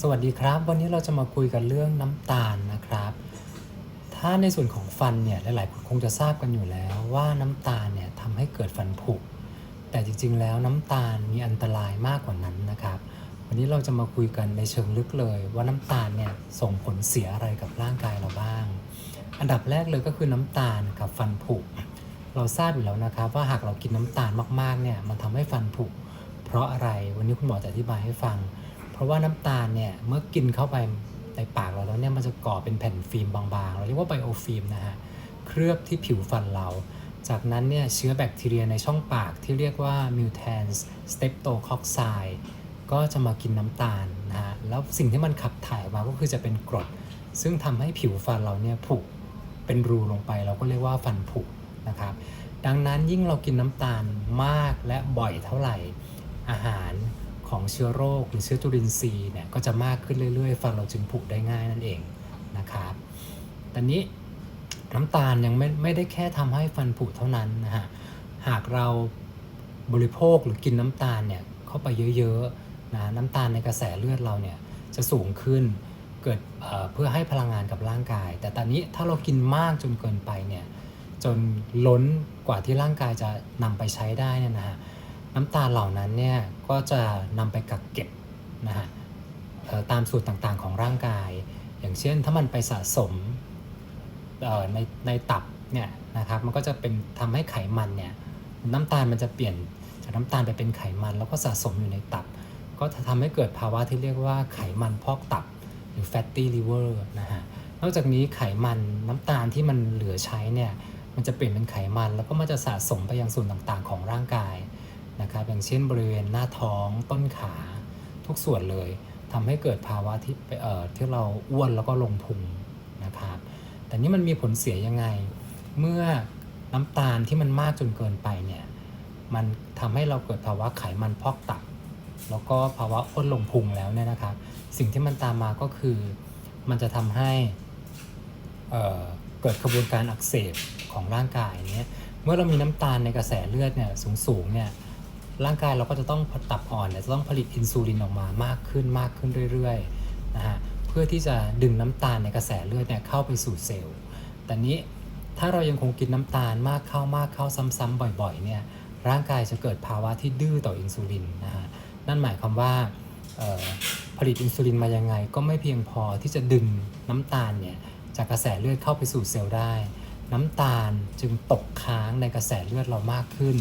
สวัสดีครับ วันนี้เราจะมาคุยกันเรื่องน้ำตาลนะครับ ถ้าในส่วนของฟันเนี่ยหลายๆคนคงจะทราบกันอยู่แล้วว่าน้ำตาลเนี่ยทำให้เกิดฟันผุแต่จริงๆ แล้วน้ำตาลมีอันตรายมากกว่านั้นนะครับ วันนี้เราจะมาคุยกันในเชิงลึกเลย ว่าน้ำตาลเนี่ยส่งผลเสียอะไรกับร่างกายเราบ้าง อันดับแรกเลยก็คือน้ำตาลกับฟันผุเราทราบอยู่แล้วนะครับว่าหากเรากินน้ำตาลมากๆเนี่ยมันทำให้ฟันผุเพราะอะไรวันนี้คุณหมอจะอธิบายให้ฟัง เพราะว่าน้ำตาลเนี่ยเมื่อกินเข้าไปในปากเราแล้วเนี่ยมันจะก่อเป็นแผ่นฟิล์มบางๆ เราเรียกว่าไบโอฟิล์มนะฮะเคลือบที่ผิวฟันเรา จากนั้นเนี่ยเชื้อแบคทีเรียในช่องปากที่เรียกว่า mutans streptococci ก็จะมากินน้ำตาลนะฮะแล้วสิ่งที่มันขับถ่ายออกมาก็คือจะเป็นกรด ซึ่งทำให้ผิวฟันเราเนี่ยผุเป็นรูลงไปเราก็เรียกว่าฟันผุนะครับดังนั้นยิ่งเรากินน้ำตาลมากและบ่อยเท่าไหร่อาหาร ของเชื้อโรคหรือเชื้อจุลินทรีย์เนี่ยก็จะมากขึ้นเรื่อยๆ ฟันเราจึงผุได้ง่ายนั่นเองนะครับแต่นี้น้ำตาลยังไม่ไม่ได้แค่ทำให้ฟันผุเท่านั้นนะฮะ หากเราบริโภคหรือกินน้ำตาลเนี่ยเข้าไปเยอะๆนะน้ำตาลในกระแสเลือดเราเนี่ยจะสูงขึ้นเกิดเเพื่อให้พลังงานกับร่างกาย แต่ตอนนี้ถ้าเรากินมากจนเกินไปเนี่ยจนล้นกว่าที่ร่างกายจะนำไปใช้ได้เนี่ยนะฮะน้ำตาลเหล่านั้นเนี่ย ก็จะนำไปกักเก็บนะฮะตามสูตรต่างๆของร่างกาย อย่างเช่นถ้ามันไปสะสมในในตับเนี่ยนะครับมันก็จะเป็นทำให้ไขมันเนี่ยน้ำตาลมันจะเปลี่ยนจากน้ำตาลไปเป็นไขมัน แล้วก็สะสมอยู่ในตับ ก็จะทำให้เกิดภาวะที่เรียกว่าไขมันพอกตับหรือ fatty liver นะฮะนอกจากนี้ไขมันน้ำตาลที่มันเหลือใช้เนี่ยมันจะเปลี่ยนเป็นไขมันแล้วก็มันจะสะสมไปยังส่วนต่างๆ ของร่างกาย นะครับอย่างเช่นบริเวณหน้าท้องต้นขาทุกส่วนเลยทำให้เกิดภาวะที่เอ่อที่เราอ้วนแล้วก็ลงพุงนะครับแต่นี่มันมีผลเสียยังไง เมื่อน้ำตาลที่มันมากจนเกินไปเนี่ยมันทำให้เราเกิดภาวะไขมันพอกตับ แล้วก็ภาวะอ้วนลงพุงแล้วเนี่ยนะครับ สิ่งที่มันตามมาก็คือมันจะทำให้เอ่อเกิดกระบวนการอักเสบของร่างกายเนี่ยเมื่อเรามีน้ำตาลในกระแสเลือดเนี่ยสูงๆเนี่ย ร่างกายเราก็จะต้องตับอ่อนเนี่ยจะต้องผลิตอินซูลินออกมามากขึ้นมากขึ้นเรื่อยๆนะฮะเพื่อที่จะดึงน้ำตาลในกระแสเลือดเนี่ยเข้าไปสู่เซลล์ แต่นี้ถ้าเรายังคงกินน้ำตาลมากเข้ามากเข้าซ้ำๆบ่อยๆเนี่ยร่างกายจะเกิดภาวะที่ดื้อต่ออินซูลินนะฮะนั่นหมายความว่าผลิตอินซูลินมายังไงก็ไม่เพียงพอที่จะดึงน้ำตาลเนี่ยจากกระแสเลือดเข้าไปสู่เซลล์ได้ น้ำตาลจึงตกค้างในกระแสเลือดเรามากขึ้น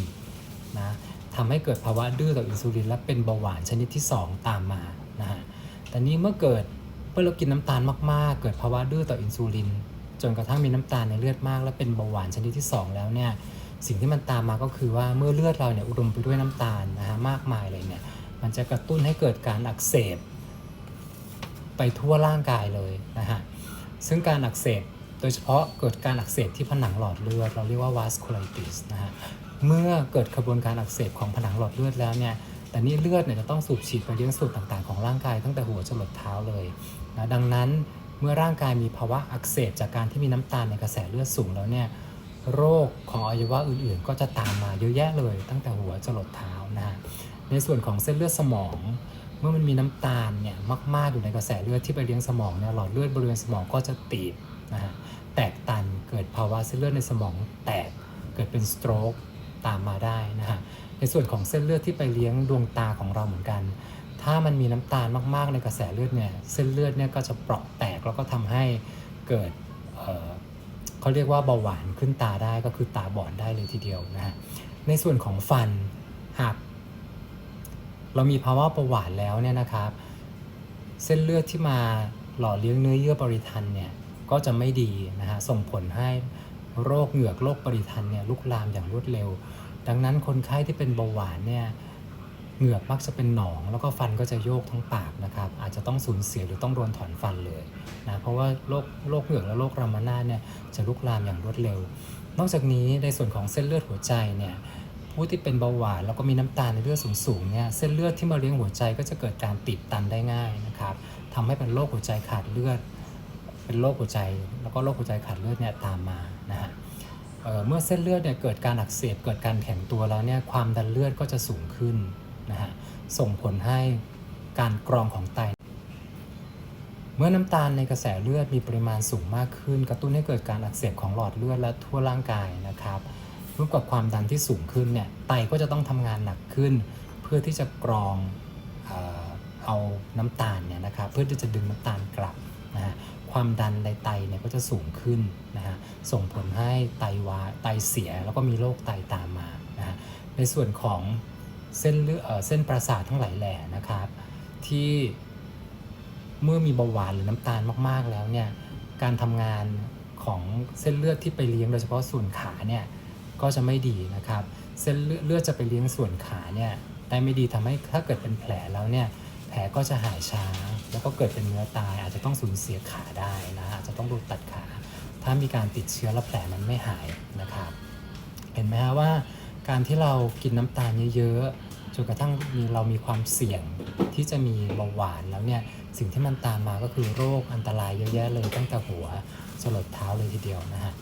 นะ ทำให้เกิดภาวะดื้อต่ออินซูลิน และเป็นเบาหวานชนิดที่ 2 ตามมานะฮะแต่นี้เมื่อเกิดเมื่อเรากินน้ำตาลมากๆ เกิดภาวะดื้อต่ออินซูลิน จนกระทั่งมีน้ำตาลในเลือดมาก และเป็นเบาหวานชนิดที่ 2 แล้วเนี่ยสิ่งที่มันตามมาก็คือว่าเมื่อเลือดเราเนี่ยอุดมไปด้วยน้ำตาลนะฮะมากมายเลยเนี่ยมันจะกระตุ้นให้เกิดการอักเสบ ไปทั่วร่างกายเลยนะฮะซึ่งการอักเสบโดยเฉพาะเกิดการอักเสบที่ผนังหลอดเลือด เราเรียกว่า vasculitis นะฮะ เมื่อเกิดกระบวนการอักเสบของผนังหลอดเลือดแล้วเนี่ยแต่นี่เลือดเนี่ยจะต้องสูบฉีดไปเลี้ยงส่วนต่างๆของร่างกายตั้งแต่หัวจรดเท้าเลยนะดังนั้นเมื่อร่างกายมีภาวะอักเสบจากการที่มีน้ำตาลในกระแสเลือดสูงแล้วเนี่ยโรคของอวัยวะอื่นๆ ก็จะตามมาเยอะแยะเลย ตั้งแต่หัวจรดเท้านะฮะในส่วนของเส้นเลือดสมอง เมื่อมันมีน้ำตาลเนี่ยมากๆอยู่ในกระแสเลือดที่ไปเลี้ยงสมองเนี่ยหลอดเลือดบริเวณสมองก็จะตีบนะฮะแตกตันเกิดภาวะเส้นเลือดในสมองแตกเกิดเป็นสโตรก ตามมาได้นะฮะในส่วนของเส้นเลือดที่ไปเลี้ยงดวงตาของเราเหมือนกัน ถ้ามันมีน้ำตาลมากๆในกระแสเลือดเนี่ยเส้นเลือดเนี่ยก็จะเปราะแตกแล้วก็ทำให้เกิดเเขาเรียกว่าเบาหวานขึ้นตาได้ก็คือตาบอดได้เลยทีเดียวนะฮะในส่วนของฟันหากเรามีภาวะเบาหวานแล้วเนี่ยนะครับ เส้นเลือดที่มาหล่อเลี้ยงเนื้อเยื่อบริทันเนี่ยก็จะไม่ดีนะฮะส่งผลให้ โรคเหงือกโรคบริทันเนี่ยลุกลามอย่างรวดเร็ว ดังนั้นคนไข้ที่เป็นเบาหวานเนี่ยเหงือกมักจะเป็นหนอง แล้วก็ฟันก็จะโยกทั้งปากนะครับ อาจจะต้องสูญเสียหรือต้องโดนถอนฟันเลยนะเพราะว่าโรคโรคเหงือกและโรครามานาเนี่ยจะลุกลามอย่างรวดเร็ว นอกจากนี้ในส่วนของเส้นเลือดหัวใจเนี่ยผู้ที่เป็นเบาหวานแล้วก็มีน้ำตาลในเลือดสูงๆเนี่ยเส้นเลือดที่มาเลี้ยงหัวใจก็จะเกิดการตีบตันได้ง่ายนะครับทำให้เป็นโรคหัวใจขาดเลือด เป็นโรคหัวใจ แล้วก็โรคหัวใจขาดเลือดเนี่ยตามมานะฮะเเมื่อเส้นเลือดเนี่ยเกิดการอักเสบเกิดการแข็งตัวแล้วเนี่ยความดันเลือดก็จะสูงขึ้นนะฮะส่งผลให้การกรองของไต เมื่อน้ำตาลในกระแสเลือดมีปริมาณสูงมากขึ้น กระตุ้นให้เกิดการอักเสบของหลอดเลือดและทั่วร่างกายนะครับร่วมกับความดันที่สูงขึ้นเนี่ยไตก็จะต้องทำงานหนักขึ้น เพื่อที่จะกรองเอ่อเอาน้ำตาลเนี่ยนะครับเพื่อที่จะดึงน้ำตาลกลับนะฮะ ความดันในไตเนี่ยก็จะสูงขึ้นนะฮะส่งผลให้ไตวายไตเสียแล้วก็มีโรคไตตามมานะฮะในส่วนของเส้นเลือดเส้นประสาททั้งหลายแหล่นะครับ ที่เมื่อมีเบาหวานหรือน้ำตาลมาก ๆ แล้วเนี่ยการทำงานของเส้นเลือดที่ไปเลี้ยงโดยเฉพาะส่วนขาเนี่ยก็จะไม่ดีนะครับ เส้นเลือดเลือดจะไปเลี้ยงส่วนขาเนี่ยได้ไม่ดีทำให้ถ้าเกิดเป็นแผลแล้วเนี่ย ผลก็จะหายช้า แล้วก็เกิดเป็นเนื้อตาย อาจจะต้องสูญเสียขาได้นะอาจจะต้องดูตัดขา ถ้ามีการติดเชื้อแล้วแผลนั้นไม่หายนะครับ เห็นไหมฮะว่า การที่เรากินน้ำตาลเยอะๆจนกระทั่งมีเรามีความเสี่ยงที่จะมีเบาหวานแล้วเนี่ยสิ่งที่มันตามมาก็คือโรคอันตรายเยอะแยะเลยตั้งแต่หัวจรดเท้าเลยทีเดียวนะฮะ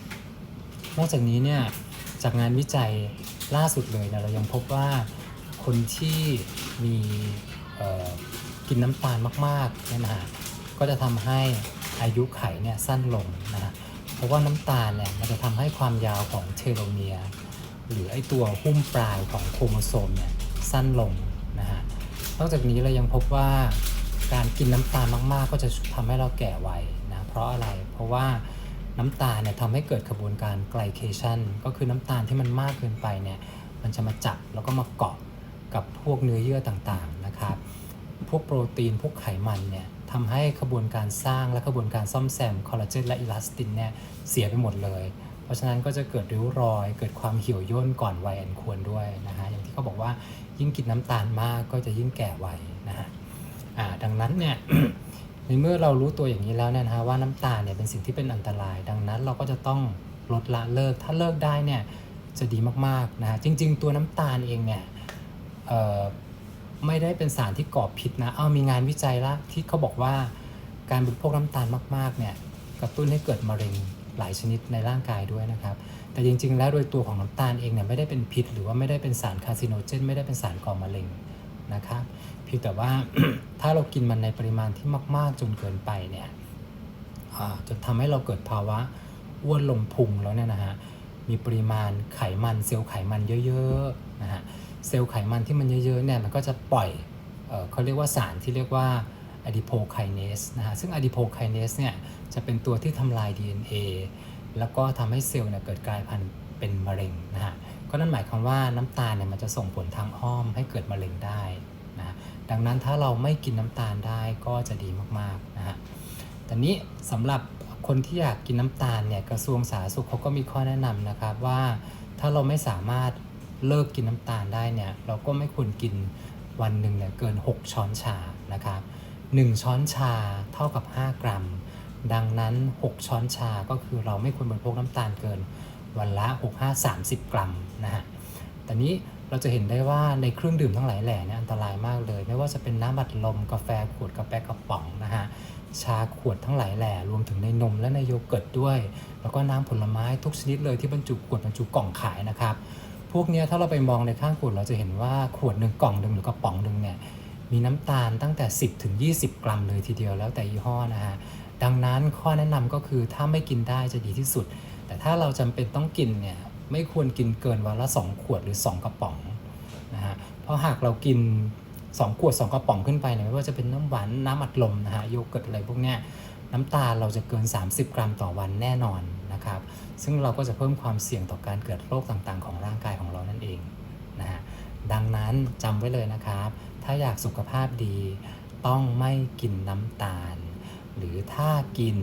นอกจากนี้เนี่ยจากงานวิจัยล่าสุดเลยเนี่ยเรายังพบว่าคนที่มี กินน้ำตาลมากๆเนี่ยนะฮะก็จะทำให้อายุไขเนี่ยสั้นลงนะฮะเพราะว่าน้ำตาลเนี่ยมันจะทำให้ความยาวของเทโลเมียร์หรือไอตัวหุ้มปลายของโครโมโซมเนี่ยสั้นลงนะฮะนอกจากนี้เรายังพบว่าการกินน้ำตาลมากๆ ก็จะทำให้เราแก่ไวนะเพราะอะไรเพราะว่าน้ำตาลเนี่ยทำให้เกิดกระบวนการไกลเคชันก็คือน้ำตาลที่มันมากเกินไปเนี่ยมันจะมาจับแล้วก็มาเกาะกับพวกเนื้อเยื่อต่างๆ นะครับ พวกโปรตีนพวกไขมันเนี่ยทำให้กระบวนการสร้างและกระบวนการซ่อมแซมคอลลาเจนและอิลาสตินเนี่ยเสียไปหมดเลย เพราะฉะนั้นก็จะเกิดริ้วรอย เกิดความเหี่ยวย่นก่อนวัยอันควรด้วยนะฮะ อย่างที่เขาบอกว่ายิ่งกินน้ำตาลมากก็จะยิ่งแก่ไวนะฮะอ่าดังนั้นเนี่ยในเมื่อเรารู้ตัวอย่างนี้แล้วเนี่ยนะฮะว่าน้ำตาลเนี่ยเป็นสิ่งที่เป็นอันตราย ดังนั้นเราก็จะต้องลดละเลิก ถ้าเลิกได้เนี่ยจะดีมากๆนะฮะ จริง ๆ ตัวน้ำตาลเองเนี่ยเอ่อ ไม่ได้เป็นสารที่ก่อพิษนะ เอามีงานวิจัยละที่เขาบอกว่าการบริโภคน้ำตาลมากๆเนี่ยกระตุ้นให้เกิดมะเร็งหลายชนิดในร่างกายด้วยนะครับ แต่จริง ๆ แล้วโดยตัวของน้ำตาลเองเนี่ยไม่ได้เป็นพิษ หรือว่าไม่ได้เป็นสารคาซิโนเจน ไม่ได้เป็นสารก่อมะเร็งนะครับเพียงแต่ว่าถ้าเรากินมันในปริมาณที่มาก ๆ จนเกินไปเนี่ยจนทำให้เราเกิดภาวะอ้วนลงพุงแล้วเนี่ยนะฮะมีปริมาณไขมันเซลล์ไขมันเยอะๆนะฮะ เซลล์ไขมันที่มันเยอะๆเนี่ยมันก็จะปล่อยเออเขาเรียกว่าสารที่เรียกว่า adipokinase นะฮะซึ่ง adipokinase เนี่ยจะเป็นตัวที่ทำลาย DNA แล้วก็ทำให้เซลล์เนี่ยเกิดกลายพันธุ์เป็นมะเร็งนะฮะก็นั่นหมายความว่าน้ำตาลเนี่ยมันจะส่งผลทางอ้อมให้เกิดมะเร็งได้นะฮะดังนั้นถ้าเราไม่กินน้ำตาลได้ก็จะดีมากๆนะฮะแต่นี้สำหรับคนที่อยากกินน้ำตาลเนี่ยกระทรวงสาธารณสุขเขาก็มีข้อแนะนำนะครับว่าถ้าเราไม่สามารถ เลิกกินน้ำตาลได้เนี่ยเราก็ไม่ควรกินวันหนึ่งเนี่ยเกิน 6 ช้อนชานะครับ1ช้อนชาเท่ากับ 5 กรัม ดังนั้น 6 ช้อนชาก็คือเราไม่ควรบริโภคน้ำตาลเกินวันละ 6 5 30 กรัมนะฮะแต่นี้เราจะเห็นได้ว่าในเครื่องดื่มทั้งหลายแหล่เนี่ยอันตรายมากเลย ไม่ว่าจะเป็นน้ำบัดลมกาแฟขวดกาแฟกระป๋องนะฮะชาขวดทั้งหลายแหล่รวมถึงในนมและในโยเกิร์ตด้วย แล้วก็น้ำผลไม้ทุกชนิดเลยที่บรรจุขวดบรรจุกล่องขายนะครับ พวกนี้ถ้าเราไปมองในข้างขวดเราจะเห็นว่าขวดหนึ่งกล่องหนึ่งหรือกระป๋องหนึ่งเนี่ยมีน้ำตาลตั้งแต่ 10ถึง20 กรัมเลยทีเดียวแล้วแต่ยี่ห้อนะฮะดังนั้นข้อแนะนำก็คือถ้าไม่กินได้จะดีที่สุด แต่ถ้าเราจำเป็นต้องกินเนี่ยไม่ควรกินเกินวันละ 2 ขวดหรือ 2 กระป๋องนะฮะเพราะหากเรากิน 2 ขวด 2 กระป๋องขึ้นไปเนี่ยไม่ว่าจะเป็นน้ำหวานน้ำอัดลมนะฮะโยเกิร์ตอะไรพวกเนี้ยน้ำตาลเราจะเกิน 30 กรัมต่อวันแน่นอนนะครับ ซึ่งเราก็จะเพิ่มความเสี่ยงต่อการเกิดโรคต่างๆ ของร่างกาย นะฮะดังนั้นจำไว้เลยนะครับ ถ้าอยากสุขภาพดี ต้องไม่กินน้ำตาล หรือถ้ากิน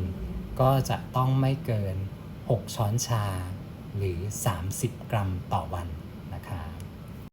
ก็จะต้องไม่เกิน 6 ช้อนชา หรือ 30 กรัมต่อวัน